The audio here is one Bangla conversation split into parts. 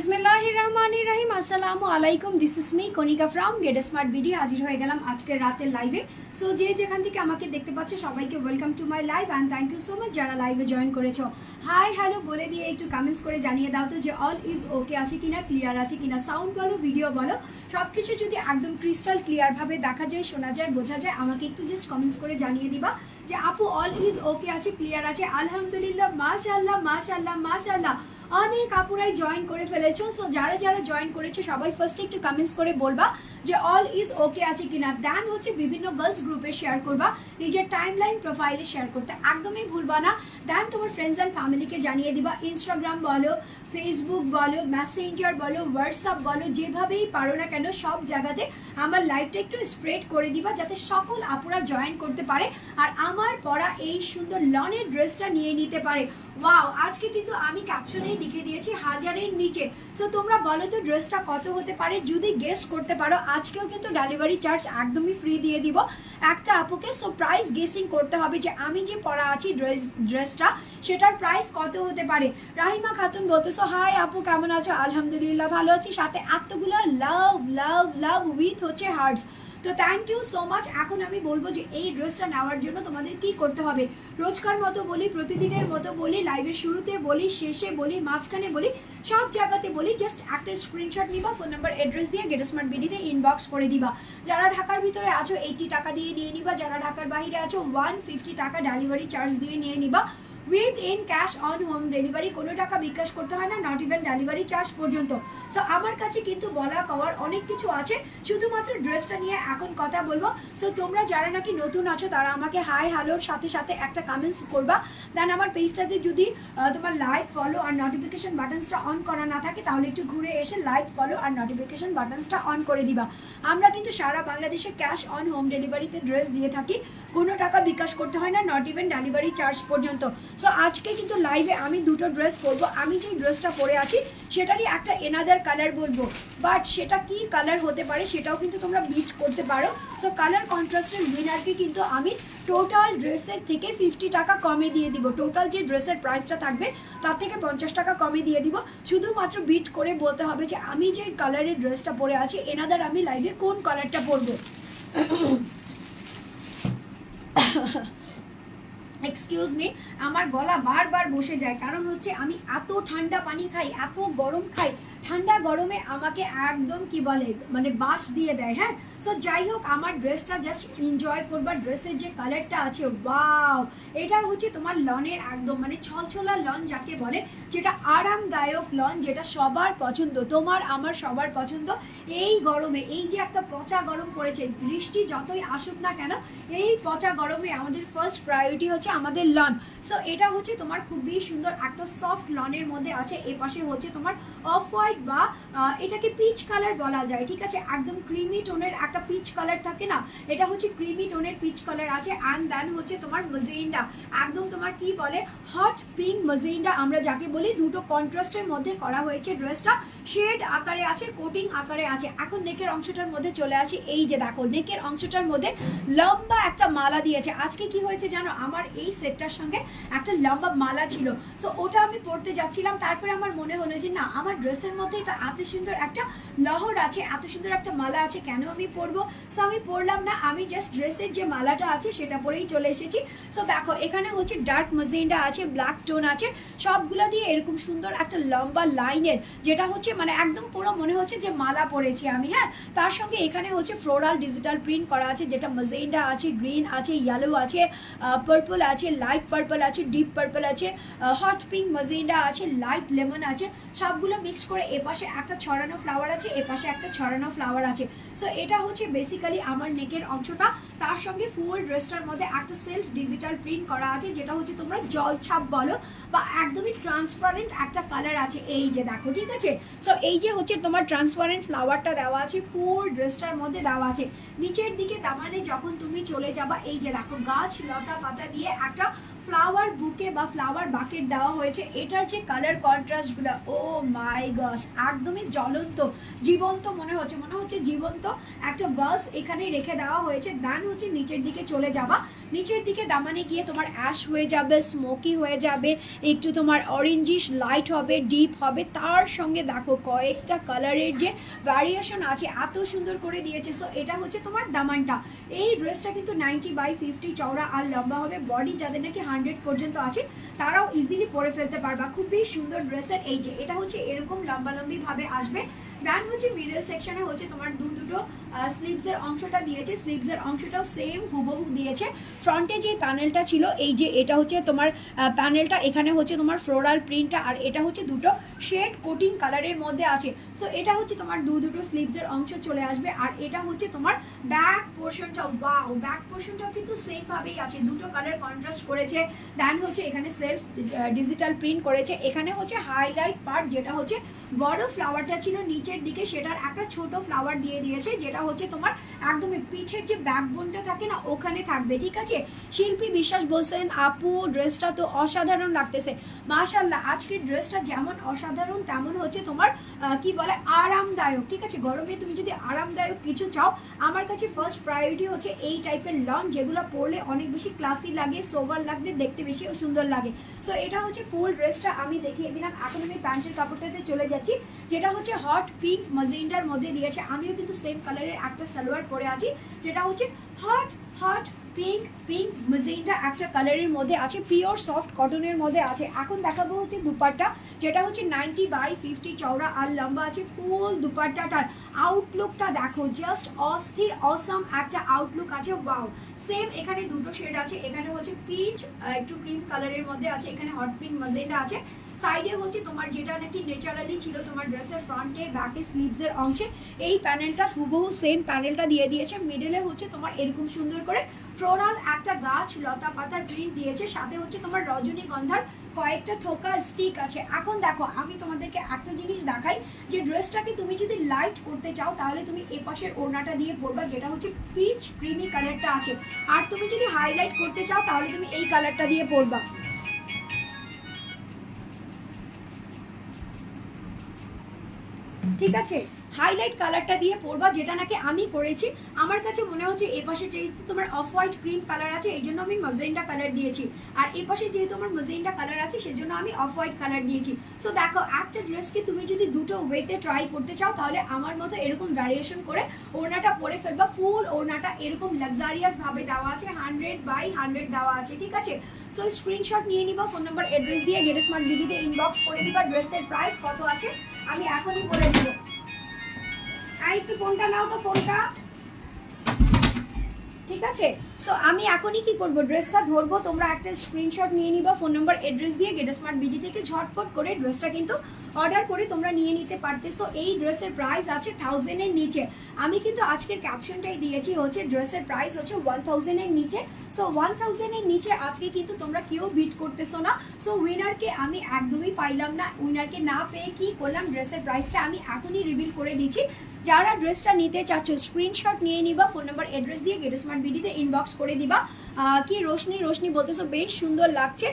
বিসমিল্লাহ রাহিম আসসালামু আলাইকুম this is me Konika from get smart video হাজির হয়ে গেলাম আজকের রাতের লাইভে সো যে যেখান থেকে আমাকে দেখতে পাচ্ছ, সবাইকে welcome to my live and thank you so much যারা লাইভে জয়েন করেছ। হাই হ্যালো বলে দিয়ে একটু কমেন্টস করে জানিয়ে দাও তো যে অল ইজ ওকে আছে কিনা ক্লিয়ার আছে কিনা সাউন্ড বলো ভিডিও বলো সব কিছু যদি একদম ক্রিস্টাল ক্লিয়ারভাবে দেখা যায়, শোনা যায়, বোঝা যায়, আমাকে একটু জাস্ট কমেন্টস করে জানিয়ে দিবা যে, আপু অল ইজ ওকে আছে ক্লিয়ার আছে, আলহামদুলিল্লাহ মাশাল্লাহ মাশাল্লাহ মাশাল্লাহ অনেক আপুরাই জয়েন করে ফেলেছো সো যারা যারা জয়েন করেছ, সবাই ফার্স্টে একটু কমেন্টস করে বলবা যে অল ইজ ওকে আছে কিনা। দেন হচ্ছে বিভিন্ন গার্লস গ্রুপে শেয়ার করবা, নিজের টাইম লাইন প্রোফাইলে শেয়ার করতে। একদমই ভুলবা না। দেন তোমার ফ্রেন্ডস অ্যান্ড ফ্যামিলিকে জানিয়ে দিবা ইনস্টাগ্রাম বলো ফেসবুক বলো মেসেঞ্জার বলো হোয়াটসঅ্যাপ বলো, যেভাবেই পারো না কেন, সব জায়গাতে আমার লাইফটা একটু স্প্রেড করে দিবা, যাতে সকল আপুরা জয়েন করতে পারে আর আমার পরা এই সুন্দর লনের ড্রেসটা নিয়ে নিতে পারে। ওয়াও আজকে কিন্তু আমি ক্যাপশনেই লিখে দিয়েছি হাজারের নিচে। সো তোমরা বলো তো ড্রেসটা কত হতে পারে? যদি গেস করতে পারো, আজকেও কিন্তু ডেলিভারি চার্জ একদমই ফ্রি দিয়ে দিব। একটা আপুকে সো প্রাইস গেসিং করতে হবে যে আমি যে পরা আছি ড্রেস ড্রেসটা সেটার প্রাইস কত হতে পারে? রাহিমা খাতুন বলতেছো হাই আপু, কেমন আছো? আলহামদুলিল্লাহ ভালো আছি। সাথে এতগুলো লাভ লাভ লাভ উইথ হচ্ছে হার্টস তো থ্যাংক ইউ সো মাচ এখন আমি বলব যে এই ড্রেসটা নেওয়ার জন্য তোমাদের কি করতে হবে? রোজকার মতো বলি, প্রতিদিনের মতো বলি লাইভের শুরুতে বলি, শেষে বলি, মাঝখানে বলি, সব জায়গাতে বলি জাস্ট একটা স্ক্রিনশট নিবা ফোন নাম্বার অ্যাড্রেস দিয়ে গেট স্মার্ট বিডিতে ইনবক্স করে দিবা। যারা ঢাকার ভিতরে আছো এইটি টাকা দিয়ে নিয়ে নিবা। যারা ঢাকার বাইরে আছো ওয়ান ফিফটি টাকা ডেলিভারি চার্জ দিয়ে নিয়ে নিবা। With in cash on home delivery কোনো টাকা বিকাশ করতে হয় না নট ইভেন ডেলিভারি চার্জ পর্যন্ত। সো আমার কাছে কিন্তু বলা কওয়ার অনেক কিছু আছে, শুধুমাত্র ড্রেসটা নিয়ে এখন কথা বলব। সো তোমরা যারা নাকি নতুন আছো, তারা আমাকে হাই হ্যালোর সাথে সাথে একটা কমেন্টস করবা। দেন আমার পেজটাতে যদি তোমার লাইক ফলো আর নোটিফিকেশন বাটনসটা অন করা না থাকে, তাহলে একটু ঘুরে এসে লাইক ফলো আর নোটিফিকেশন বাটনসটা অন করে দিবা। আমরা কিন্তু সারা বাংলাদেশে ক্যাশ অন হোম ডেলিভারিতে ড্রেস দিয়ে থাকি। কোনো টাকা বিকাশ করতে হয় না নট ইভেন ডেলিভারি চার্জ পর্যন্ত। সো আজকে কিন্তু লাইভে আমি দুটো ড্রেস পরবো। আমি যে ড্রেসটা পরে আছি, সেটারই একটা এনাদার কালার বলব। বাট সেটা কি কালার হতে পারে, সেটাও কিন্তু তোমরা বিট করতে পারো। সো কালার কন্ট্রাস্টের উইনারকে কিন্তু আমি টোটাল ড্রেসের থেকে ফিফটি টাকা কমে দিয়ে দিব। টোটাল যে ড্রেসের প্রাইসটা থাকবে, তার থেকে পঞ্চাশ টাকা কমে দিয়ে দিব। শুধুমাত্র বিট করে বলতে হবে যে, আমি যে কালারের ড্রেসটা পরে আছি এনাদার আমি লাইভে কোন কালারটা পরবো? এক্সকিউজ মি আমার গলা বারবার বসে যায়। কারণ হচ্ছে আমি এত ঠান্ডা পানি খাই, এত গরম খাই, ঠান্ডা গরমে আমাকে একদম কি বলে মানে বাস দিয়ে দেয় হ্যাঁ? সো যাই হোক, আমার ড্রেসটা জাস্ট এনজয় করবার ড্রেসের যে কালারটা আছে ওয়াও এটা হচ্ছে তোমার লনের একদম মানে ছলছলা লন যাকে বলে, যেটা আরামদায়ক লন, যেটা সবার পছন্দ, তোমার, আমার সবার পছন্দ। এই গরমে, এই যে একটা পচা গরম পড়েছে, বৃষ্টি যতই আসুক না কেন, এই পচা গরমে আমাদের ফার্স্ট প্রায়োরিটি হচ্ছে আমাদের লন সো এটা হচ্ছে তোমার খুবই সুন্দর একটা সফট লনের মধ্যে আছে। এ পাশে হচ্ছে তোমার অফ হোয়াইট বা এটাকে পিচ কালার বলা যায়, ঠিক আছে? একদম ক্রিমি টোনের একটা পিচ কালার থাকে না? এটা হচ্ছে ক্রিমি টোনের পিচ কালার আছে। অ্যান্ড দেন হচ্ছে তোমার মজেন্ডা একদম তোমার কি বলে? হট পিঙ্ক মজেন্ডা আমরা যাকে বলি, দুটো কন্ট্রাস্টের মধ্যে করা হয়েছে ড্রেসটা শেড আকারে আছে কোটিং আকারে আছে। এখন নেকের অংশটার মধ্যে চলে আসি। এই যে দেখো নেকের অংশটার মধ্যে লম্বা একটা মালা দিয়েছে। আজকে কি হয়েছে জানো? আমার এই সেটটার সঙ্গে একটা লম্বা মালা ছিল। সো ওটা আমি পরতে যাচ্ছিলাম। তারপরে আমার মনে হলো যে, না, আমার ড্রেসের মধ্যেই তো এত সুন্দর একটা লহর আছে, এত সুন্দর একটা মালা আছে, কেন আমি পরবো? সো আমি পরলাম না। আমি জাস্ট ড্রেসের যে মালাটা আছে, সেটা পরেই চলে এসেছি। সো দেখো, এখানে হচ্ছে ডার্ক মজেন্ডা আছে, ব্ল্যাক টোন আছে। সবগুলো দিয়ে এরকম সুন্দর একটা লম্বা লাইনের, যেটা হচ্ছে মানে একদম পুরো মনে হচ্ছে যে মালা পরেছি আমি হ্যাঁ? তার সঙ্গে এখানে হচ্ছে ফ্লোরাল ডিজিটাল প্রিন্ট করা আছে, যেটা মজেন্ডা আছে, গ্রিন আছে ইয়েলো আছে পার্পল আছে লাইট পার্পল আছে ডিপ পার্পল আছে হট পিঙ্ক মজেন্ডা আছে লাইট লেমন আছে, সবগুলো মিক্স করে এপাশে একটা ছড়ানো ফ্লাওয়ার আছে, এপাশে একটা ছড়ানো ফ্লাওয়ার আছে। সো এটা হচ্ছে বেসিক্যালি আমার নেকের অংশটা। তার সঙ্গে ফুল ড্রেসটার মধ্যে একটা সেলফ ডিজিটাল প্রিন্ট করা আছে, যেটা হচ্ছে তোমরা জল ছাপ বলো, বা একদমই ট্রান্সপারেন্ট একটা কালার আছে। এই যে দেখো, ঠিক আছে? সো এই যে হচ্ছে তোমার ট্রান্সপারেন্ট ফ্লাওয়ারটা দেওয়া আছে ফুল ড্রেসটার মধ্যে দেওয়া আছে। নিচের দিকে দামানে যখন তুমি চলে যাবা, এই যে দেখো, গাছ, লতা পাতা দিয়ে একটা ফ্লাওয়ার বুকে বা ফ্লাওয়ার বাকেট দেওয়া হয়েছে, এটার যে কালার কন্ট্রাস্টগুলো ও মাই গস একদমই জ্বলন্ত, জীবন্ত মনে হচ্ছে মনে হচ্ছে জীবন্ত একটা বাস এখানে রেখে দেওয়া হয়েছে। দেন হচ্ছে নিচের দিকে চলে যাবা। নিচের দিকে দামানে গিয়ে তোমার অ্যাশ হয়ে যাবে স্মোকি হয়ে যাবে, একটু তোমার অরেঞ্জিশ লাইট হবে ডিপ হবে। তার সঙ্গে দেখো কয়েকটা কালারের যে ভ্যারিয়েশন আছে, এত সুন্দর করে দিয়েছে। সো এটা হচ্ছে তোমার দামানটা। এই ড্রেসটা কিন্তু নাইনটি বাই ফিফটি চওড়া আর লম্বা হবে। বডি যাদের নাকি পর্যন্ত আছে, তারাও ইজিলি পরে ফেলতে পারবা। খুবই সুন্দর ড্রেসের এই যে, এটা হচ্ছে এরকম লম্বালম্বি ভাবে আসবে। দেন হচ্ছে মিডল সেকশনে হচ্ছে তোমার দু দুটো স্লিভসের অংশটা দিয়েছে। স্লিভসের অংশটাও সেম হুবহু দিয়েছে। ফ্রন্টে যে প্যানেলটা ছিল, এই যে এটা হচ্ছে তোমার প্যানেলটা এখানে হচ্ছে তোমার ফ্লোরাল প্রিন্টটা আর এটা হচ্ছে দুটো শেড কোটিং কালারের মধ্যে আছে। সো এটা হচ্ছে তোমার দু দুটো স্লিভসের অংশ চলে আসবে, আর এটা হচ্ছে তোমার ব্যাক পোর্শনটা ওয়াও ব্যাক পোর্শনটাও কিন্তু সেমভাবেই আছে। দুটো কালার কন্ট্রাস্ট করেছে। দেন হচ্ছে এখানে সেলফ ডিজিটাল প্রিন্ট করেছে। এখানে হচ্ছে হাইলাইট পার্ট যেটা হচ্ছে বড় ফ্লাওয়ারটা ছিল নিচের দিকে, সেটার একটা ছোট ফ্লাওয়ার দিয়ে দিয়েছে, যেটা হচ্ছে, তোমার একদমই পিঠের যে ব্যাকবোনটা থাকে না, ওখানে থাকবে, ঠিক আছে? শিল্পী বিশ্বাস বলছেন, আপু ড্রেসটা তো অসাধারণ লাগতেছে। মাশাল্লাহ আজকের ড্রেসটা যেমন অসাধারণ, তেমন হচ্ছে তোমার কি বলে, আরামদায়ক, ঠিক আছে? গরমে তুমি যদি আরামদায়ক কিছু চাও, আমার কাছে ফার্স্ট প্রায়োরিটি হচ্ছে এই টাইপের লং যেগুলো পরলে অনেক বেশি ক্লাসি লাগে সোভার লাগবে, দেখতে বেশি সুন্দর লাগে। সো এটা হচ্ছে ফুল ড্রেসটা আমি দেখিয়ে দিলাম। এখন আমি প্যান্টের কাপড়টাতে চলে যাচ্ছি, যেটা হচ্ছে হট পিঙ্ক মজেন্ডার মধ্যে দিয়েছে। আমিও কিন্তু সেম কালারের একটা সালোয়ার পরে আছি যেটা হচ্ছে hot hot pink pink magenta একটা কালারের মধ্যে আছে পিওর সফট কটনের মধ্যে আছে। এখন দেখাবো হচ্ছে দুপাট্টা, যেটা হচ্ছে নাইনটি বাই ফিফটি চওড়া আর লম্বা আছে ফুল দুপাট্টাটার আউটলুকটা দেখো জাস্ট অস্থির অসাম একটা আউটলুক আছে ওয়াও সেম এখানে দুটো শেড আছে, এখানে হচ্ছে পিচ একটু ক্রিম কালারের মধ্যে আছে, এখানে হট পিঙ্ক মজেন্ডা আছে। সাইডে হচ্ছে তোমার যেটা নাকি নেচারালি ছিল তোমার ড্রেসের ফ্রন্টে ব্যাকে স্লিভসের অংশে, এই প্যানেলটা হুবহু সেম প্যানেলটা দিয়ে দিয়েছে। মিডলে হচ্ছে তোমার এরকম সুন্দর করে ফ্লোরাল একটা গাছ লতা পাতার প্রিন্ট দিয়েছে। সাথে হচ্ছে তোমার রজনীগন্ধার কয়েকটা থোকা স্টিক আছে। এখন দেখো, আমি তোমাদেরকে একটা জিনিস দেখাই, যে ড্রেসটাকে তুমি যদি লাইট করতে চাও, তাহলে তুমি এ পাশের ওড়নাটা দিয়ে পরবা, যেটা হচ্ছে পিচ ক্রিমি কালারটা আছে। আর তুমি যদি হাইলাইট করতে চাও, তাহলে তুমি এই কালারটা দিয়ে পরবা। ঠিক আছে? হাইলাইট কালারটা দিয়ে পরবা, যেটা নাকি আমি করেছি। আমার কাছে মনে হচ্ছে এ পাশে যেহেতু তোমার অফ হোয়াইট ক্রিম কালার আছে, এই জন্য আমি মজেন্ডা কালার দিয়েছি। আর এ পাশে যেহেতু আমার মজেন্ডা কালার আছে, সেজন্য আমি অফ হোয়াইট কালার দিয়েছি। সো দেখো, একটা ড্রেসকে তুমি যদি দুটো ওয়েতে ট্রাই করতে চাও, তাহলে আমার মতো এরকম ভ্যারিয়েশন করে ওড়নাটা পরে ফেলবা। ফুল ওড়নাটা এরকম লাক্সারিয়াস ভাবে দেওয়া আছে হান্ড্রেড বাই হান্ড্রেড দেওয়া আছে, ঠিক আছে? সো স্ক্রিনশট নিয়ে নিবা ফোন নাম্বার অ্যাড্রেস দিয়ে গেট স্মার্ট বিডিতে ইনবক্স করে দিবা। ড্রেসের প্রাইস কত আছে? আমি এখনই বলে দিব। একটু ফোনটা নাও তো ফোনটা। ঠিক আছে? সো আমি এখনই কি করব? ড্রেসটা ধরবো, তোমরা একটা স্ক্রিনশট নিয়ে নিবা ফোন নাম্বার অ্যাড্রেস দিয়ে গেট স্মার্ট বিডি থেকে ঝটপট করে ড্রেসটা কিন্তু অর্ডার করে তোমরা নিয়ে নিতে পারতেছো এই ড্রেসের প্রাইস আছে থাউজেন্ডের নিচে। আমি কিন্তু আজকের ক্যাপশনটাই দিয়েছি, হচ্ছে ড্রেসের প্রাইস হচ্ছে ওয়ান থাউজেন্ডের নিচে। সো ওয়ান থাউজেন্ডের নিচে আজকে কিন্তু তোমরা কেউ বিট করতেছো না। সো উইনারকে আমি একদমই পাইলাম না। উইনারকে না পেয়ে কি করলাম? ড্রেসের প্রাইসটা আমি এখনই রিভিল করে দিচ্ছি যারা ড্রেসটা নিতে চাচ্ছ স্ক্রিনশট নিয়ে নিবা ফোন নাম্বার অ্যাড্রেস দিয়ে গেট স্মার্ট বিডিতে ইনবক্স করে দিবা। কি রোশনি রোশনি বলতেছো, বেশ সুন্দর লাগছে।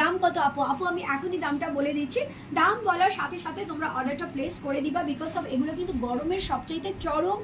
দাম কত আপু? আপু, আমি এখনই দামটা বলে দিচ্ছি। দাম বলার সাথে সাথে তোমরা অর্ডারটা প্লেস করে দিবা বিকজ অফ এগুলো কিন্তু গরমের সবচাইতে চরম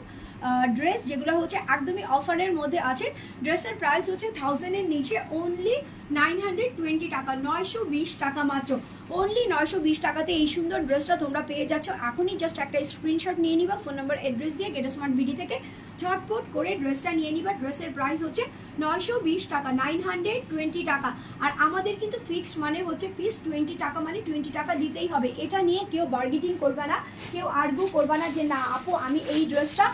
ড্রেস যেগুলো হচ্ছে একদমই অফারের মধ্যে আছে। ড্রেসের প্রাইস হচ্ছে থাউজেন্ডের নিচে অনলি নাইন হান্ড্রেড টোয়েন্টি টাকা, নয়শো বিশ টাকা মাত্র। অনলি নয়শো বিশ টাকাতে এই সুন্দর ড্রেসটা তোমরা পেয়ে যাচ্ছ। এখনই জাস্ট একটা স্ক্রিনশট নিয়ে নিবা ফোন নাম্বার অ্যাড্রেস দিয়ে গেট স্মার্ট বিডি থেকে ঝটপট করে ড্রেসটা নিয়ে নিবা। ড্রেসের প্রাইস হচ্ছে নয়শো বিশ টাকা নাইন হান্ড্রেড টোয়েন্টি টাকা। আর আমাদের কিন্তু ফিক্সড মানে হচ্ছে ফিক্স টোয়েন্টি টাকা মানে টোয়েন্টি টাকা দিতেই হবে। এটা নিয়ে কেউ বার্গেটিং করবে না, কেউ আর্গু করবে না যে, না আপু, আমি এই ড্রেসটা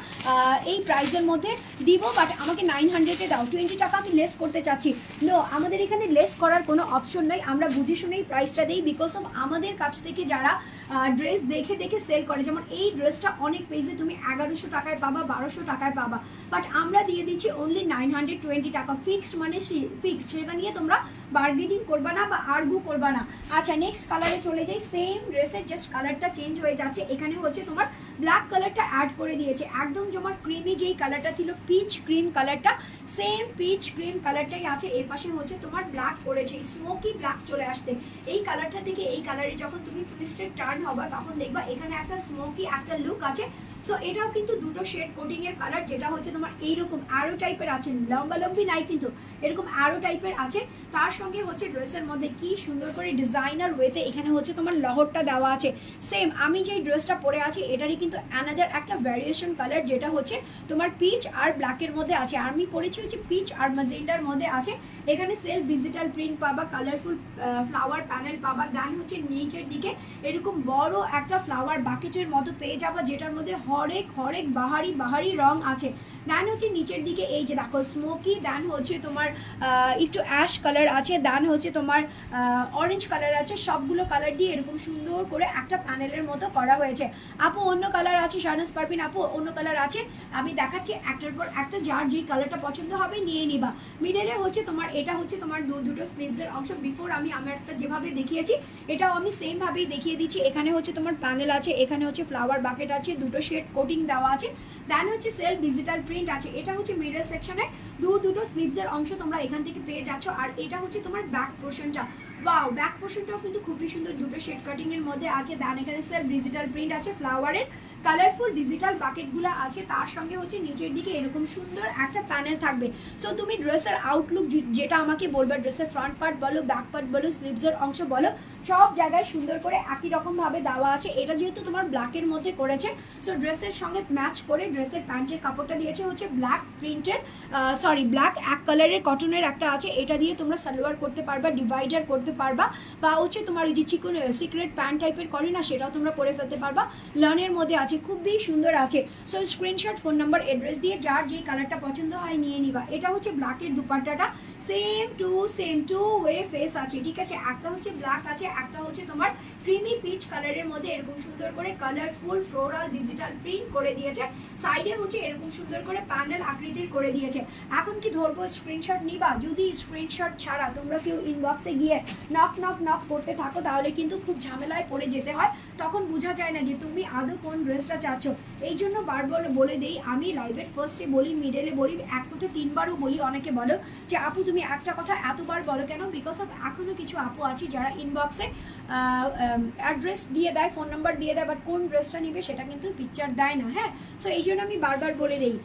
এই প্রাইসের মধ্যে দিব বাট আমাকে নাইন হান্ড্রেডে দাও। টোয়েন্টি টাকা আমি লেস করতে চাচ্ছি। নো আমাদের এখানে লেস করার কোনো অপশন নেই। আমরা বুঝে শুনেই প্রাইসটা দিই বিকজ অফ আমাদের কাছ থেকে যারা ড্রেস দেখে দেখে সেল করে, যেমন এই ড্রেসটা অনেক পেজে তুমি এগারোশো টাকায় পাবা, বারোশো টাকায় পাবা। বাট আমরা দিয়ে দিচ্ছি অনলি নাইন হান্ড্রেড টোয়েন্টি টাকা। ফিক্সড মানে ফিক্সড সেটা নিয়ে তোমরা বার্গেনিং করবা না বা আর্গু করবা না। আচ্ছা নেক্সট কালারে চলে যাই। সেম ড্রেসের জাস্ট কালারটা চেঞ্জ হয়ে যাচ্ছে। এখানে হচ্ছে তোমার ব্ল্যাক কালারটা অ্যাড করে দিয়েছে। একদম তোমার ক্রিমি যেই কালারটা ছিল পিচ ক্রিম কালারটা সেম পিচ ক্রিম কালারটাই আছে। এর পাশে হচ্ছে তোমার ব্ল্যাক করেছে স্মোকি ব্ল্যাক চলে আসতে এই কালারটা থেকে এই কালারে যখন তুমি টুইস্টেড টার্ন হবা, তখন দেখবা এখানে একটা স্মোকি একটা লুক আছে। সো এটাও কিন্তু দুটো শেড কোটিংয়ের কালার যেটা হচ্ছে তোমার এইরকম আরও টাইপের আছে। লম্বা লম্বি নাই কিন্তু, এরকম আরও টাইপের আছে। তার সঙ্গে হচ্ছে ড্রেসের মধ্যে কি সুন্দর করে ডিজাইনার ওয়েতে এখানে হচ্ছে তোমার লহরটা দেওয়া আছে। সেম আমি যেই ড্রেসটা পরে আছি, এটারই কিন্তু অ্যানাদার একটা ভ্যারিয়েশন কালার যেটা হচ্ছে তোমার পিচ আর ব্ল্যাকের মধ্যে আছে। আর আমি পরেছি হচ্ছে পিচ আর মাজেন্ডার মধ্যে আছে। এখানে সেলফ ডিজিটাল প্রিন্ট পাবা কালারফুল ফ্লাওয়ার প্যানেল পাবা। দেন হচ্ছে নিচের দিকে। এরকম বড় একটা ফ্লাওয়ার বাকেটের মতো পেয়ে যাবা, যেটার মধ্যে হরেক হরেক বাহারি বাহারি রং আছে। দেন হচ্ছে নিচের দিকে, এই যে দেখো স্মোকি দেন হচ্ছে তোমার একটু অ্যাশ কালার আছে। দেন হচ্ছে তোমার অরেঞ্জ কালার আছে। সবগুলো কালার দিয়ে এরকম সুন্দর করে একটা প্যানেলের মতো করা হয়েছে। আপু, অন্য কালার আছে শাহনাজ পারবিন আপু, অন্য কালার আছে। আমি দেখাচ্ছি একটার পর একটা যার যেই কালারটা পছন্দ হবে, নিয়ে নিবা। মিডলে হচ্ছে তোমার, এটা হচ্ছে তোমার দু দুটো স্লিভসের অংশ। বিফোর আমি আমার একটা যেভাবে দেখিয়েছি, এটাও আমি সেমভাবেই দেখিয়ে দিচ্ছি। এখানে হচ্ছে তোমার প্যানেল আছে, এখানে হচ্ছে ফ্লাওয়ার বাকেট আছে, দুটো শেড কোটিং দেওয়া আছে। দেন হচ্ছে সেলফ ডিজিটাল প্রিন্ট আছে। এটা হচ্ছে মিডল সেকশনে দু দুটো স্লিভসের অংশ তোমরা এখান থেকে পেয়ে যাচ্ছ। আর এটা হচ্ছে তোমার ব্যাক পোর্শনটা ওয়াও ব্যাক পোর্শনটাও কিন্তু খুবই সুন্দর দুটো শেড কাটিং এর মধ্যে আছে। দেন এখানে সেলফ ডিজিটাল প্রিন্ট আছে ফ্লাওয়ারের কালারফুল ডিজিটাল বাকেটগুলো আছে। তার সঙ্গে হচ্ছে নিচের দিকে এরকম সুন্দর একটা প্যানেল থাকবে। সো তুমি ড্রেসের আউটলুক যেটা আমাকে বলবে ড্রেসের ফ্রন্ট পার্ট বলো ব্যাক পার্ট বলো স্লিভসের অংশ বলো সব জায়গায় সুন্দর করে একই রকম ভাবে দেওয়া আছে। এটা যেহেতু তোমার ব্ল্যাকের মধ্যে করেছে সো ড্রেসের সঙ্গে ম্যাচ করে ড্রেসের প্যান্টের কাপড়টা দিয়েছে হচ্ছে ব্ল্যাক প্রিন্টের সরি ব্ল্যাক এক কালারের কটনের একটা আছে। এটা দিয়ে তোমরা সালোয়ার করতে পারবা ডিভাইডার করতে পারবা, বা হচ্ছে তোমার ওই যে চিকন সিক্রেট প্যান্ট টাইপের করে না, সেটাও তোমরা করে ফেলতে পারবা। লনের মধ্যে আছে, খুবই সুন্দর আছে। So screenshot phone number address দিয়ে যার যেই কালারটা পছন্দ হয় নিয়ে নিবা। এটা হচ্ছে ব্ল্যাকের দুপাট্টাটা। Same to same to way face আছে, ঠিক আছে? একটা হচ্ছে ব্ল্যাক আছে, একটা হচ্ছে তোমার ক্রিমি পিচ কালারের মধ্যে এরকম সুন্দর করে কালারফুল ফ্লোরাল ডিজিটাল প্রিন্ট করে দিয়েছে। সাইডে হচ্ছে এরকম সুন্দর করে প্যানেল আকৃতির করে দিয়েছে। এখন কি ধরবো স্ক্রিনশট নিবা? যদি স্ক্রিনশট ছাড়া তোমরা কেউ ইনবক্সে গিয়ে নক নক নক করতে থাকো, তাহলে কিন্তু খুব ঝামেলায় পড়ে যেতে হয়। তখন বোঝা যায় না যে তুমি আদৌ কোন ড্রেসটা চাচ্ছ। এই জন্য বারবার বলে দেই, আমি লাইভের ফার্স্টে বলি মিডলে বলি, এক কথা তিনবারও বলি অনেকে বলো যে, আপু, তুমি একটা কথা এতবার বলো কেন? বিকজ অফ এখনও কিছু আপু আছে যারা ইনবক্সে অ্যাড্রেস দিয়ে দেয় ফোন নাম্বার দিয়ে দেয় বাট কোন ড্রেসটা নিবে সেটা কিন্তু পিকচার দেয় না হ্যাঁ? সো এই জন্য আমি বারবার বলে দিই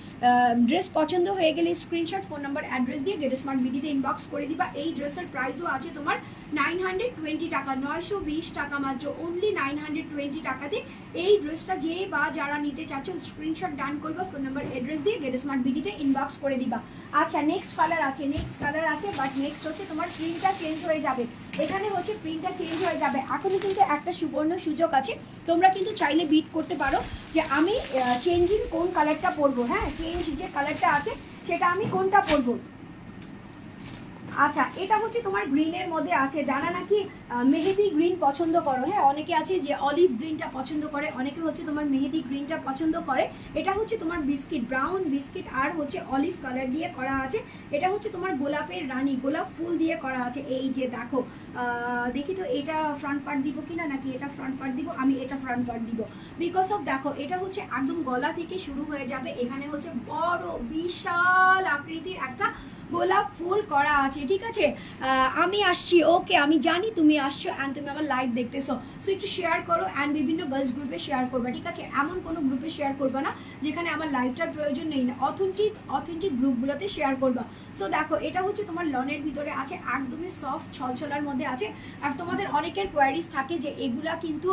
ড্রেস পছন্দ হয়ে গেলে স্ক্রিনশট ফোন নাম্বার অ্যাড্রেস দিয়ে গেট স্মার্ট বিডিতে ইনবক্স করে দিবা। এই ড্রেসের প্রাইসও আছে তোমার নাইন হান্ড্রেড টোয়েন্টি টাকা, নয়শো বিশ টাকা মাত্র অনলি নাইন হান্ড্রেড টোয়েন্টি টাকাতে। এই ড্রেসটা যে বা যারা নিতে চাচ্ছ স্ক্রিনশট ডান করবা ফোন নাম্বার অ্যাড্রেস দিয়ে গেট স্মার্ট বিডিতে ইনবক্স করে দিবা। আচ্ছা নেক্সট কালার আছে নেক্সট কালার আছে বাট নেক্সট হচ্ছে তোমার প্রিন্টটা চেঞ্জ হয়ে যাবে। এখানে হচ্ছে প্রিন্টটা চেঞ্জ হয়ে যাবে। এখনও কিন্তু একটা সুবর্ণ সুযোগ আছে। তোমরা কিন্তু চাইলে বিট করতে পারো যে আমি চেঞ্জিং কোন কালারটা পরবো। হ্যাঁ চেঞ্জ যে কালারটা আছে, সেটা আমি কোনটা পরবো? আচ্ছা এটা হচ্ছে তোমার গ্রিনের মধ্যে আছে। যারা নাকি মেহেদি গ্রিন পছন্দ করো? হ্যাঁ অনেকে আছে যে অলিভ গ্রিনটা পছন্দ করে, অনেকে হচ্ছে তোমার মেহেদি গ্রিনটা পছন্দ করে। এটা হচ্ছে তোমার বিস্কিট ব্রাউন বিস্কিট আর হচ্ছে অলিভ কালার দিয়ে করা আছে। এটা হচ্ছে তোমার গোলাপের রানী, গোলাপ ফুল দিয়ে করা আছে। এই যে দেখো দেখি তো এটা ফ্রন্ট পার্ট দিব কি না নাকি এটা ফ্রন্ট পার্ট দিব? আমি এটা ফ্রন্ট পার্ট দিব। বিকজ অফ দেখো, এটা হচ্ছে একদম গলা থেকে শুরু হয়ে যাবে। এখানে হচ্ছে বড় বিশাল আকৃতির একটা গোলাপ ফুল করা আছে, ঠিক আছে? আমি আসছি ওকে আমি জানি তুমি আসছো অ্যান্ড তুমি আমার লাইভ দেখতেছো। সো একটু শেয়ার করো অ্যান্ড বিভিন্ন গার্লস গ্রুপে শেয়ার করবা, ঠিক আছে? এমন কোনো গ্রুপে শেয়ার করবা না, যেখানে আমার লাইভটার প্রয়োজন নেই। না অথেন্টিক অথেন্টিক গ্রুপগুলোতে শেয়ার করবা। সো দেখো, এটা হচ্ছে তোমার লনের ভিতরে আছে, একদমই সফট ছলছলার মধ্যে আছে। আর তোমাদের অনেকের কোয়ারিজ থাকে যে এগুলা কিন্তু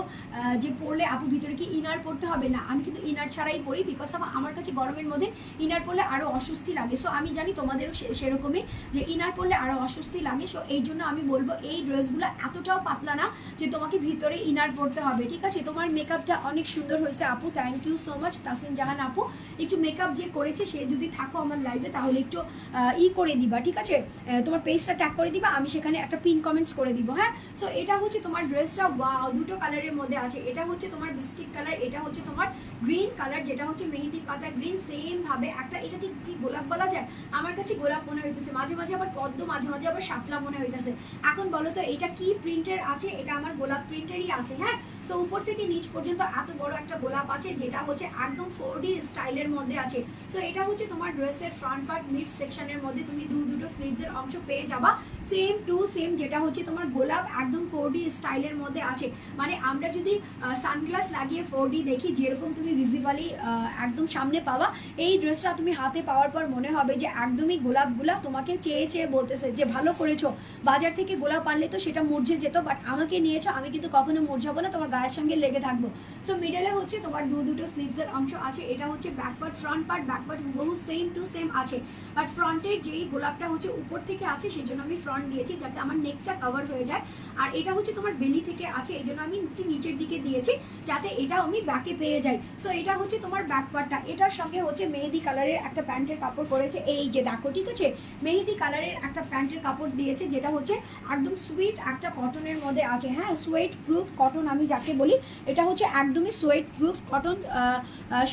যে পরলে আপু ভিতরে কি ইনার পড়তে হবে? না, আমি কিন্তু ইনার ছাড়াই পড়ি বিকজ আমার কাছে গরমের মধ্যে ইনার পড়লে আরও অস্বস্তি লাগে। সো আমি জানি তোমাদেরও সেরকমই যে ইনার পড়লে আরও অস্বস্তি লাগে। সো এই জন্য আমি বলব, এই ড্রেসগুলো এতটাও পাতলা না যে তোমাকে ভিতরে ইনার পড়তে হবে, ঠিক আছে? তোমার মেকআপটা অনেক সুন্দর হয়েছে আপু। Thank you so much Tasin Jahan আপু। একটু মেকআপ যে করেছে, সে যদি থাকো আমার লাইভে তাহলে একটু ই ই করে দিবা, ঠিক আছে? তোমার পেজটা ট্যাগ করে দিবা, আমি সেখানে একটা পিন কমেন্টস করে দিব হ্যাঁ? সো এটা হচ্ছে তোমার ড্রেসটা ওয়াও দুটো কালারের মধ্যে আছে। এটা হচ্ছে তোমার বিস্কিট কালার এটা হচ্ছে তোমার গ্রিন কালার যেটা হচ্ছে মেহেদি পাতা গ্রিন সেম ভাবে একটা, এটা কি কি গোলাপ বলা যায়? আমার কাছে গোলাপ মনে হইতেছে, মাঝে মাঝে আবার পদ্ম, মাঝে মাঝে আবার শাপলা মনে হইতেছে। এখন বলো তো, এটা কি প্রিন্টের আছে? এটা আমার গোলাপ প্রিন্টেরই আছে হ্যাঁ? সো উপর থেকে নিচ পর্যন্ত এত বড় একটা গোলাপ আছে, যেটা হচ্ছে একদম ফোর স্টাইলের মধ্যে আছে। সো এটা হচ্ছে তোমার ড্রেসের ফ্রন্ট পার্ট মিড সেকশনের মধ্যে তুমি দু, দুটো স্লিভসের অংশ পেয়ে যাবা। সেম টু সেম যেটা হচ্ছে তোমার গোলাপ একদম ফোর ডি স্টাইলের মধ্যে আছে। মানে আমরা যদি সানগ্লাস লাগিয়ে ফোর ডি দেখি, যেরকম তুমি ভিজিবালি একদম সামনে পাওয়া এই ড্রেসটা তুমি হাতে পাওয়ার পর মনে হবে যে একদমই গোলাপ গোলাপ তোমাকে চেয়ে চেয়ে বলতেছে যে, ভালো করেছ। বাজার থেকে গোলাপ আনলে তো সেটা মুরঝে যেত বাট আমাকে নিয়েছো, আমি কিন্তু কখনো মুরঝাবো না, তোমার গায়ের সঙ্গে লেগে থাকব। সো মিডলে হচ্ছে তোমার দু, দুটো স্লিভসের অংশ আছে। এটা হচ্ছে back part front part back part বহু সেম টু সেম আছে বাট ফ্রন্টের যেই গোলাপটা হচ্ছে উপর থেকে আছে, সেই জন্য আমি ফ্রন্ট দিয়েছি যাতে আমার নেকটা কভার হয়ে যায়। আর এটা হচ্ছে তোমার বেলি থেকে আছে, এই জন্য আমি একটু নিচের দিকে দিয়েছি যাতে এটা আমি ব্যাকে পেয়ে যাই। সো এটা হচ্ছে তোমার ব্যাক এটার সঙ্গে হচ্ছে মেহেদি কালারের একটা প্যান্টের কাপড় পরেছে। এই যে দেখো, ঠিক আছে? মেহেদি কালারের একটা প্যান্টের কাপড় দিয়েছে, যেটা হচ্ছে একদম সুইট একটা কটনের মধ্যে আছে। হ্যাঁ সোয়েট প্রুফ কটন আমি যাকে বলি, এটা হচ্ছে একদমই সোয়েট প্রুফ কটন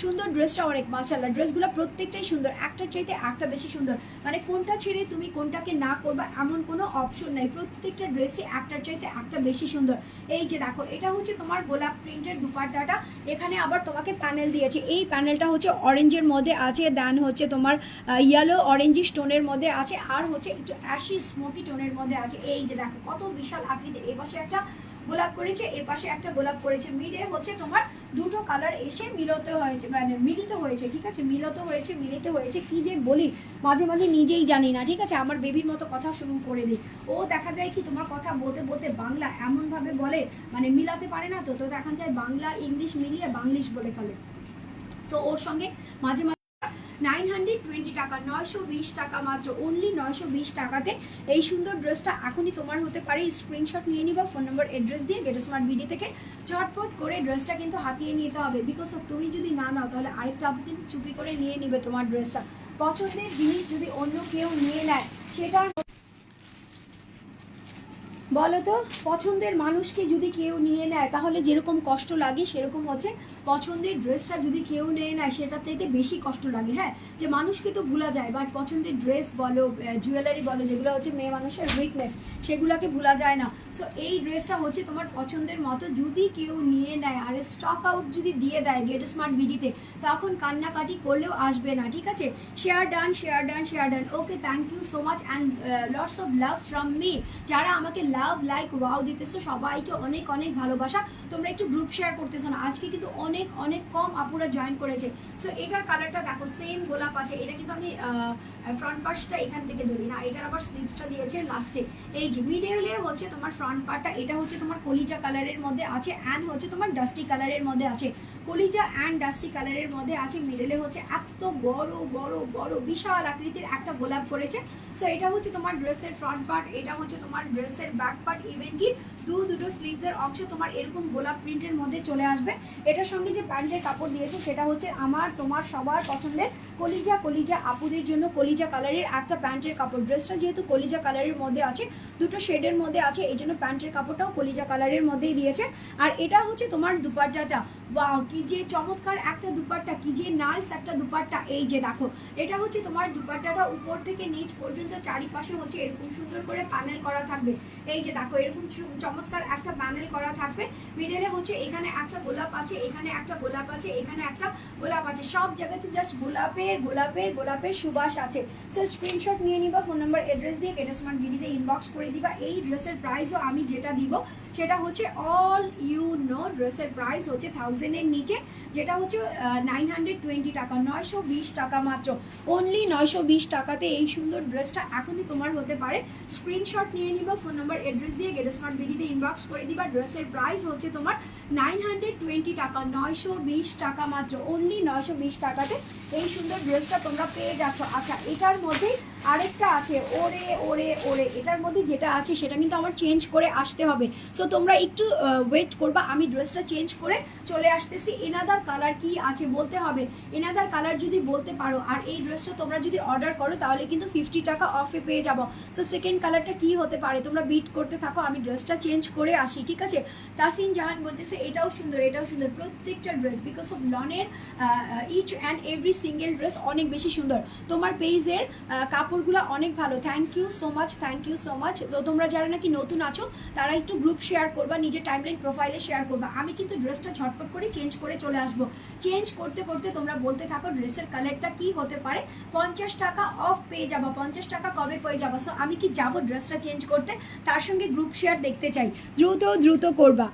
সুন্দর ড্রেসটা অনেক মাসাল্লাহ ড্রেসগুলো প্রত্যেকটাই সুন্দর। একটার চাইতে একটা বেশি সুন্দর। মানে কোনটা ছেড়ে তুমি কোনটাকে না করবা এমন কোনো অপশন নাই। প্রত্যেকটা ড্রেসে একটার চাইতে একটা বেশি সুন্দর। এই যে দেখো, এটা হচ্ছে তোমার গোলাপ প্রিন্টের দুপাট্টাটা। এখানে আবার তোমাকে প্যানেল দিয়েছে। এই প্যানেলটা হচ্ছে অরেঞ্জের মধ্যে আছে দেন হচ্ছে তোমার ইয়েলো অরেঞ্জি স্টোনের মধ্যে আছে, আর হচ্ছে একটু অ্যাশি স্মোকি টোনের মধ্যে আছে। এই যে দেখো, কত বিশাল আকৃতির। এই পাশে একটা গোলাপ করেছে, এ পাশে একটা গোলাপ করেছে। মিলে হচ্ছে তোমার দুটো কালার এসে মিলতে হয়েছে মানে মিলিত হয়েছে, ঠিক আছে? মিলত হয়েছে, মিলিত হয়েছে, কি যে বলি? মাঝে মাঝে নিজেই জানি না, ঠিক আছে? আমার বেবির মতো কথা শুরু করে দিই। ও দেখা যায় কি, তোমার কথা বলতে বলতে বাংলা এমনভাবে বলে মানে মিলাতে পারে না তো তো দেখা যায় বাংলা, ইংলিশ মিলিয়ে বাংলিশ বলে ফেলে। সো ওর সঙ্গে মাঝে মাঝে নাইন হান্ড্রেড টোয়েন্টি টাকা, নয়শো বিশ টাকা মাত্র অনলি নয়শো বিশ টাকাতে। এই সুন্দর ড্রেসটা এখনই তোমার হতে পারে। স্ক্রিনশট নিয়ে নিবা ফোন নম্বর অ্যাড্রেস দিয়ে গেট স্মার্ট বিডি থেকে। চটপট করে ড্রেসটা কিন্তু হাতিয়ে নিতে হবে। বিকজ অফ তুমি যদি না নাও, তাহলে আরেকটা কিন্তু চুপি করে নিয়ে নিবে তোমার ড্রেসটা। পছন্দের জিনিস যদি অন্য কেউ নিয়ে নেয়, সেটার বলো তো, পছন্দের মানুষকে যদি কেউ নিয়ে নেয়, তাহলে যেরকম কষ্ট লাগে, সেরকম হচ্ছে পছন্দের ড্রেসটা যদি কেউ নিয়ে নেয় সেটার চাইতে বেশি কষ্ট লাগে হ্যাঁ? যে মানুষকে তো ভুলা যায় বাট পছন্দের ড্রেস বলো জুয়েলারি বলো, যেগুলো হচ্ছে মেয়ে মানুষের উইকনেস সেগুলোকে ভুলা যায় না। সো এই ড্রেসটা হচ্ছে তোমার পছন্দের মতো। যদি কেউ নিয়ে নেয়, আর স্টক আউট যদি দিয়ে দেয় গেট স্মার্ট বিডিতে, তখন কান্নাকাটি করলেও আসবে না, ঠিক আছে? Share done share done share done okay thank you so much and lots of love from me যারা আমাকে লাভ লাইক ওয়াও দিতেছো, সবাইকে অনেক অনেক ভালোবাসা। তোমরা একটু গ্রুপ শেয়ার করতেছো না। আজকে কিন্তু অনেক অনেক অনেক কম আপুরা জয়েন করেছে। সো এটার কালারটা দেখো সেম গোলাপ আছে। এটা কিন্তু আমি ফ্রন্ট পার্টটা এখান থেকে ধরি না। এটার আবার স্লিপসটা দিয়েছে লাস্টে এই যে মিডিয়ালে হচ্ছে তোমার ফ্রন্ট পার্টটা এটা হচ্ছে তোমার কলিজা কালারের মধ্যে আছে অ্যান্ড হচ্ছে তোমার ডাস্টি কালারের মধ্যে আছে। কলিজা অ্যান্ড ডাস্টি কালারের মধ্যে আছে, মিডলে হচ্ছে এত বড় বড় বড়, বিশাল আকৃতির একটা গোলাপ করেছে সো এটা হচ্ছে তোমার ড্রেসের ফ্রন্ট পার্ট এটা হচ্ছে তোমার ড্রেসের ব্যাক পার্ট ইভেন কি দু, দুটো স্লিভসের অংশ তোমার এরকম গোলাপ প্রিন্টের মধ্যে চলে আসবে। এটার সঙ্গে যে প্যান্টের কাপড় দিয়েছে, সেটা হচ্ছে আমার, তোমার সবার পছন্দের কলিজা কলিজা আপুদের জন্য কলিজা কালারের একটা প্যান্টের কাপড়। ড্রেসটা যেহেতু কলিজা কালারের মধ্যে আছে, দুটো শেডের মধ্যে আছে, এই জন্য প্যান্টের কাপড়টাও কলিজা কালারের মধ্যেই দিয়েছে। আর এটা হচ্ছে তোমার দুপাট্টাটা। কি যে চমৎকার একটা দুপাট্টা, কি যে নাইস একটা দুপাট্টা। এই যে দেখো, এটা হচ্ছে তোমার দুপাট্টাটা উপর থেকে নিচ পর্যন্ত চারিপাশে হচ্ছে এরকম সুন্দর করে প্যানেল করা থাকবে। এই যে দেখো, এরকম চমৎকার একটা প্যানেল করা থাকবে। মিডলে হচ্ছে এখানে একটা গোলাপ আছে, এখানে একটা গোলাপ আছে, এখানে একটা গোলাপ আছে। সব জায়গাতে জাস্ট গোলাপের গোলাপের গোলাপের সুবাস আছে। সো স্ক্রিনশট নিয়ে নিবা ফোন নাম্বার অ্যাড্রেস দিয়ে কেটে স্মার্ট বিডিতে ইনবক্স করে দিবা। এই ড্রেসের প্রাইসও আমি যেটা দিব সেটা হচ্ছে অল ইউ নো ড্রেসের প্রাইস হচ্ছে থাউজেন্ডের নিচে, যেটা হচ্ছে নাইন হান্ড্রেড টোয়েন্টি টাকা, নয়শো বিশ টাকা মাত্র। অনলি নয়শো বিশ টাকাতে এই সুন্দর ড্রেসটা এখনই তোমার হতে পারে। স্ক্রিনশট নিয়ে নিবা ফোন নাম্বার অ্যাড্রেস দিয়ে গেট স্মার্ট বিডিতে ইনবক্স করে দিবা। ড্রেসের প্রাইস হচ্ছে তোমার নাইন হান্ড্রেড টোয়েন্টি টাকা, নয়শো বিশ টাকা মাত্র। অনলি নয়শো বিশ টাকাতে এই সুন্দর ড্রেসটা তোমরা পেয়ে যাচ্ছ। আচ্ছা এটার মধ্যে আরেকটা আছে। ওরে ওরে ওরে। এটার মধ্যে যেটা আছে, সেটা কিন্তু আমার চেঞ্জ করে আসতে হবে। সো তোমরা একটু ওয়েট করবা। আমি ড্রেসটা চেঞ্জ করে চলে আসতেছি। এনাদার কালার কি আছে বলতে হবে। এনাদার কালার যদি বলতে পারো, আর এই ড্রেসটা তোমরা যদি অর্ডার করো, তাহলে কিন্তু ফিফটি টাকা অফে পেয়ে যাব। সো সেকেন্ড কালারটা কি হতে পারে? তোমরা বিট করতে থাকো। আমি ড্রেসটা চেঞ্জ করে আসি, ঠিক আছে? তাসিন জাহান বলতেছে, এটাও সুন্দর এটাও সুন্দর। প্রত্যেকটা dress because of লনের each and every single dress অনেক বেশি সুন্দর। তোমার পেজের কাপড়গুলো অনেক ভালো। Thank you so much thank you so much তো তোমরা যারা নাকি নতুন আছো, তারা একটু গ্রুপ শেয়ার করবা, নিজের টাইমলাইন প্রোফাইলে শেয়ার করবা। আমি কিন্তু ড্রেসটা ঝটপট করে চেঞ্জ করে চলে আসব। চেঞ্জ করতে করতে তোমরা বলতে থাকো ড্রেসের কালারটা কি হতে পারে। পঞ্চাশ টাকা অফ পেয়ে যাব, পঞ্চাশ টাকা কবে পেয়ে যাব। সো আমি কি যাব ড্রেসটা চেঞ্জ করতে? তার সঙ্গে গ্রুপ শেয়ার দেখতে চাই। দ্রুত দ্রুত করবা।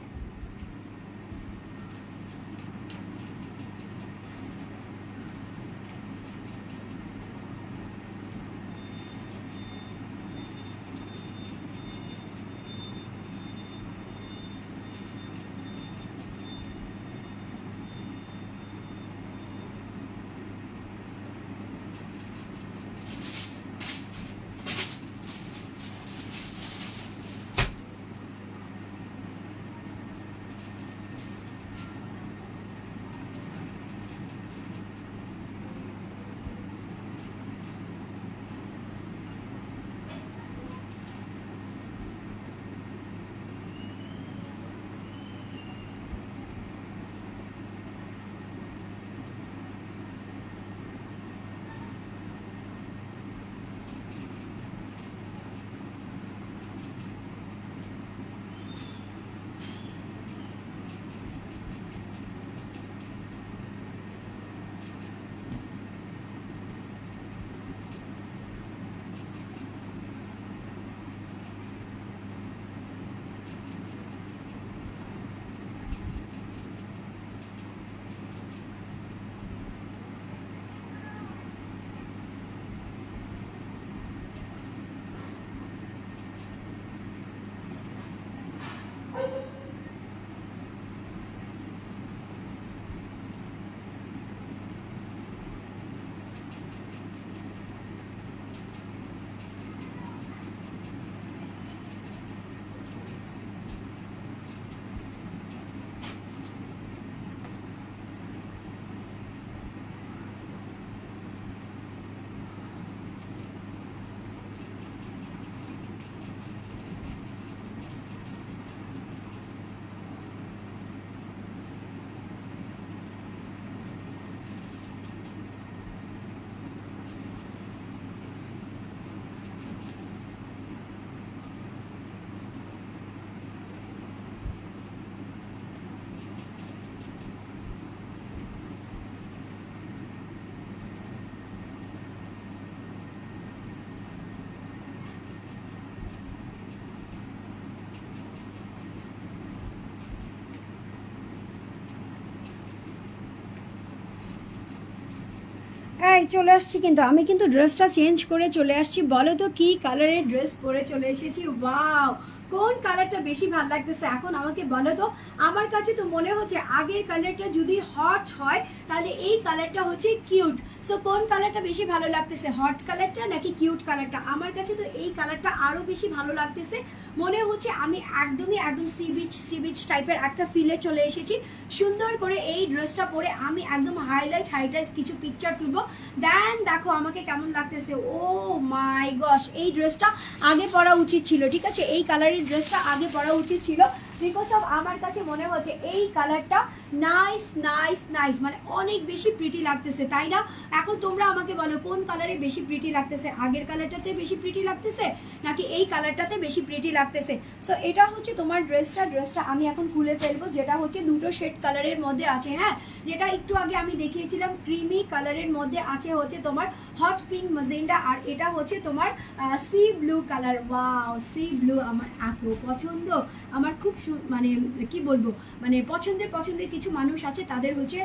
এই চলে আসছি কিন্তু আমি কিন্তু ড্রেসটা চেঞ্জ করে চলে আসছি। বলো তো কি কালারের ড্রেস পরে চলে এসেছি? ওয়াও কোন কালারটা বেশি ভালো লাগতেছে? এখন আমাকে বলো তো, আমার কাছে তো মনে হচ্ছে আগের কালারটা যদি হট হয়, তাহলে এই কালারটা হচ্ছে কিউট সো কোন কালারটা বেশি ভালো লাগতেছে? হট কালারটা নাকি কিউট কালারটা আমার কাছে তো এই কালারটা আরও বেশি ভালো লাগতেছে। মনে হচ্ছে আমি একদমই একদম সি বিচ সি বিচ টাইপের একটা ফিলে চলে এসেছি। সুন্দর করে এই ড্রেসটা পরে আমি একদম হাইলাইট হাইলাইট কিছু পিকচার তুলবো। দেন দেখো আমাকে কেমন লাগতেছে। ও মাই গস এই ড্রেসটা আগে পরা উচিত ছিল, ঠিক আছে? এই কালারের ড্রেসটা আগে পরা উচিত ছিল। বিকজ অফ আমার কাছে মনে হচ্ছে এই কালারটা নাইস নাইস নাইস মানে অনেক বেশি প্রিটি লাগতেছে, তাই না? এখন তোমরা আমাকে বলো, কোন কালারে বেশি প্রিটি লাগতেছে? আগের কালারটাতে বেশি প্রিটি লাগতেছে? নাকি এই কালারটাতে বেশি প্রিটি লাগতেছে? সো এটা হচ্ছে তোমার ড্রেসটা ড্রেসটা আমি এখন খুলে ফেলব, যেটা হচ্ছে দুটো শেড কালারের মধ্যে আছে হ্যাঁ? যেটা একটু আগে আমি দেখিয়েছিলাম ক্রিমি কালারের মধ্যে আছে হচ্ছে তোমার হট পিঙ্ক মাজেন্ডা আর এটা হচ্ছে তোমার sea blue colour wow sea blue আমার এত পছন্দ। আমার খুব সু- মানে কি বলব? মানে পছন্দের পছন্দের কিছু মানুষ আছে তাদের হচ্ছে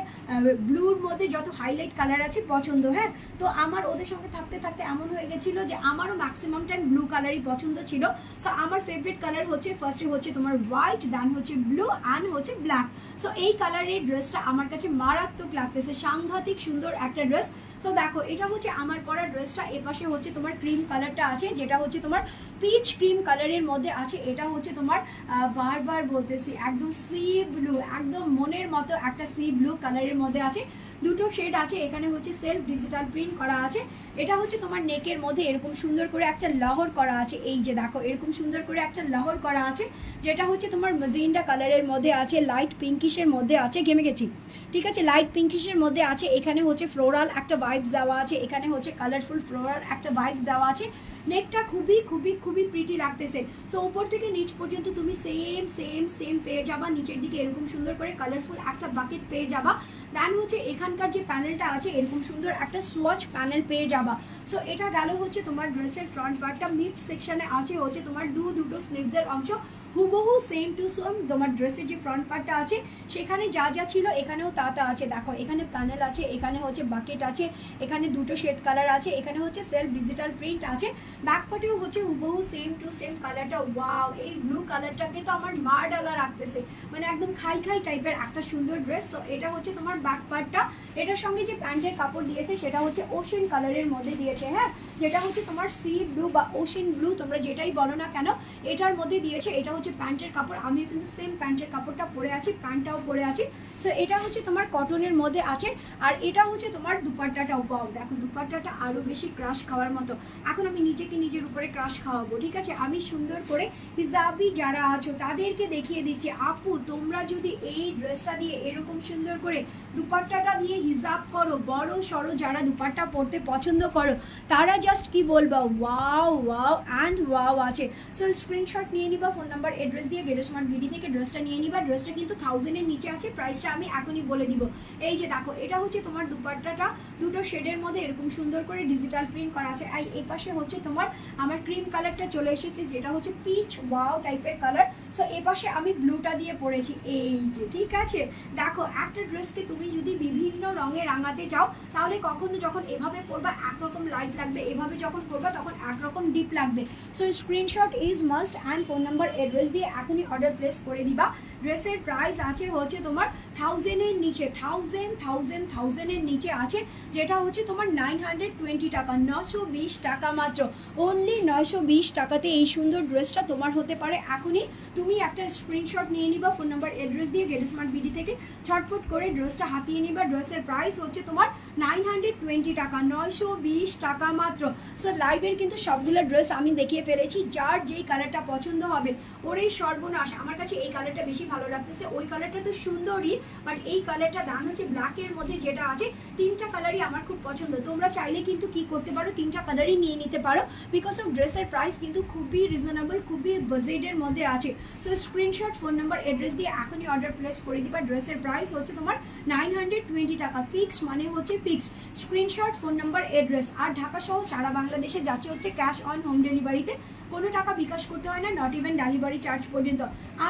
ব্লুর মধ্যে যত হাইলাইট কালার আছে পছন্দ হ্যাঁ? তো আমার ওদের সঙ্গে থাকতে থাকতে এমন হয়ে গেছিল যে আমারও ম্যাক্সিমাম টাইম ব্লু কালারই পছন্দ ছিল। সো আমার ফেভারিট কালার হচ্ছে ফার্স্টে হচ্ছে তোমার হোয়াইট দেন হচ্ছে ব্লু অ্যান্ড হচ্ছে ব্ল্যাক সো এই কালারের ড্রেসটা আমার কাছে মারাত্মক লাগতেছে। সাংঘাতিক সুন্দর একটা ড্রেস সো দেখো এটা হচ্ছে আমার পরা ড্রেসটা এপাশে হচ্ছে তোমার ক্রিম কালারটা আছে যেটা হচ্ছে তোমার পিচ ক্রিম কালারের মধ্যে আছে। এটা হচ্ছে তোমার আহ, বারবার বলতেছি, একদম সি ব্লু একদম মনের মতো একটা সি ব্লু কালারের মধ্যে আছে। দুটো শেড আছে, এখানে হচ্ছে সেলফ ডিজিটাল প্রিন্ট করা আছে। এটা হচ্ছে তোমার নেকের মধ্যে এরকম সুন্দর করে একটা লহর করা আছে। এই যে দেখো, এরকম সুন্দর করে একটা লহর করা আছে, যেটা হচ্ছে তোমার মজিন্ডা কালারের মধ্যে আছে লাইট পিঙ্কিশের মধ্যে আছে ঘেমে গেছি। ঠিক আছে লাইট পিঙ্কিশের মধ্যে আছে, এখানে হচ্ছে ফ্লোরাল একটা ভাইবস দেওয়া আছে, এখানে হচ্ছে কালারফুল ফ্লোরাল একটা ভাইবস দেওয়া আছে। নেকটা খুবই খুবই খুবই প্রিটি লাগতেছে। সো উপর থেকে নিচ পর্যন্ত তুমি সেম সেম সেম পেয়ে যাবা। নিচের দিকে এরকম সুন্দর করে কালারফুল একটা বাকেট পেয়ে যাবা। দেন হচ্ছে এখানকার যে প্যানেলটা আছে, এরকম সুন্দর একটা সোয়াচ প্যানেল পেয়ে যাবা। সো এটা গেল হচ্ছে তোমার ড্রেসের ফ্রন্ট পার্টটা মিড সেকশানে আছে, হচ্ছে তোমার দু, দুটো স্লিভসের অংশ। হুবহু সেম টু সেম তোমার ড্রেসের যে ফ্রন্ট পার্টটা আছে, সেখানে যা যা ছিল এখানেও তা তা আছে। দেখো, এখানে প্যানেল আছে, এখানে হচ্ছে বাকেট আছে, এখানে দুটো শেড কালার আছে, এখানে হচ্ছে সেলফ ডিজিটাল প্রিন্ট আছে। ব্যাক পার্টেও হচ্ছে হুবহু সেম টু সেম কালারটা ওয়াও এই ব্লু কালারটাকে তো আমার মা ডালা রাখতেছে। মানে একদম খাই খাই টাইপের একটা সুন্দর ড্রেস সো এটা হচ্ছে তোমার ব্যাক পার্টটা এটার সঙ্গে যে প্যান্টের কাপড় দিয়েছে, সেটা হচ্ছে ওশেন কালারের মধ্যে দিয়েছে হ্যাঁ? যেটা হচ্ছে তোমার সি ব্লু বা ওশেন ব্লু তোমরা যেটাই বলো না কেন, এটার মধ্যে দিয়েছে, এটা হচ্ছে প্যান্টের কাপড়। আমিও কিন্তু সেম প্যান্টের কাপড়টা পরে আছি, প্যান্টটাও পরে আছি। সো এটা হচ্ছে তোমার কটনের মধ্যে আছে, আর এটা হচ্ছে তোমার দুপাট্টাটাও পাও। দেখো, দুপাট্টাটা আরও বেশি ক্রাশ খাওয়ার মতো। এখন আমি নিজেকে নিজের উপরে ক্রাশ খাওয়াবো, ঠিক আছে? আমি সুন্দর করে হিজাবি যারা আছো, তাদেরকে দেখিয়ে দিচ্ছি, আপু, তোমরা যদি এই ড্রেসটা দিয়ে এরকম সুন্দর করে দুপাট্টাটা দিয়ে হিজাব করো, বড় সড়ো যারা দুপাট্টা পরতে পছন্দ করো, তারা জাস্ট কি বলবা? ওয়াও ওয়াও অ্যান্ড ওয়াও আছে। সো স্ক্রিনশট নিয়ে নিবা ফোন নাম্বার অ্যাড্রেস দিয়ে গেটো স্মার্ট বিডি থেকে ড্রেসটা নিয়ে নিবা। ড্রেসটা কিন্তু থাউজেন্ডের নিচে আছে প্রাইসটা আমি এখনই বলে দিব। এই যে দেখো, এটা হচ্ছে তোমার দুপাট্টাটা। দুটো শেডের মধ্যে এরকম সুন্দর করে ডিজিটাল প্রিন্ট করা আছে। আর এই পাশে হচ্ছে তোমার, আমার ক্রিম কালারটা চলে এসেছে, যেটা হচ্ছে পিচ ওয়াও টাইপের কালার সো এ পাশে আমি ব্লুটা দিয়ে পরেছি। এই যে, ঠিক আছে? দেখো, একটা ড্রেসকে তুমি যদি বিভিন্ন রঙে রাঙাতে চাও, তাহলে কখনো যখন এভাবে পরবা, একরকম লাইট লাগবে। এভাবে যখন পরবা তখন একরকম ডিপ লাগবে। So screenshot is must and phone number address দিয়ে এখনই অর্ডার প্লেস করে দিবা। ড্রেসের প্রাইস আছে হচ্ছে তোমার থাউজেন্ডের নিচে থাউজেন্ড থাউজেন্ড থাউজেন্ডের নিচে আছে, যেটা হচ্ছে তোমার নাইন হান্ড্রেড টোয়েন্টি টাকা নশো বিশ টাকা মাত্র। অনলি নয়শো বিশ টাকাতে এই সুন্দর ড্রেসটা তোমার হতে পারে। এখনই তুমি একটা স্ক্রিনশট নিয়ে নিবা ফোন নাম্বার অ্যাড্রেস দিয়ে গেট স্মার্ট বিডি থেকে ছটফট করে ড্রেসটা হাতিয়ে নিবা। ড্রেসের প্রাইস হচ্ছে তোমার নাইন হান্ড্রেড টোয়েন্টি টাকা, নয়শো বিশ টাকা মাত্র। সো লাইভের কিন্তু সবগুলো ড্রেস আমি দেখিয়ে ফেলেছি, যার যেই কালারটা পছন্দ হবে ওর এই সর্বনাশ। আমার কাছে এই কালারটা বেশি ভালো লাগতেছে। ওই কালারটা তো সুন্দরই বাট এই কালারটা দাম হচ্ছে ব্ল্যাকের মধ্যে যেটা আছে, তিনটা কালারই আমার খুব পছন্দ। তোমরা চাইলে কিন্তু কি করতে পারো, তিনটা কালারই নিয়ে নিতে পারো বিকজ অফ ড্রেসের প্রাইস কিন্তু খুবই রিজনেবল খুবই বাজেটের মধ্যে আছে। So screenshot phone number address দিয়ে এখনই অর্ডার প্লেস করে দিবা। ড্রেসের প্রাইস হচ্ছে তোমার নাইন হান্ড্রেড টোয়েন্টি টাকা। ফিক্সড মানে হচ্ছে fixed screenshot phone number address আর ঢাকা সহ সারা বাংলাদেশে যাচ্ছে হচ্ছে ক্যাশ অন হোম ডেলিভারিতে কোনো টাকা বিকাশ করতে হয় না নট ইভেন ডেলিভারি চার্জ পর্যন্ত।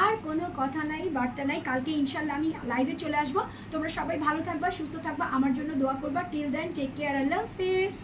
আর কোনো কথা নাই, বার্তা নাই। কালকে ইনশাল্লাহ আমি লাইভে চলে আসব। তোমরা সবাই ভালো থাকবা, সুস্থ থাকবা। আমার জন্য দোয়া করবা। টিল দেন টেক কেয়ার আল্লাহ হাফেজ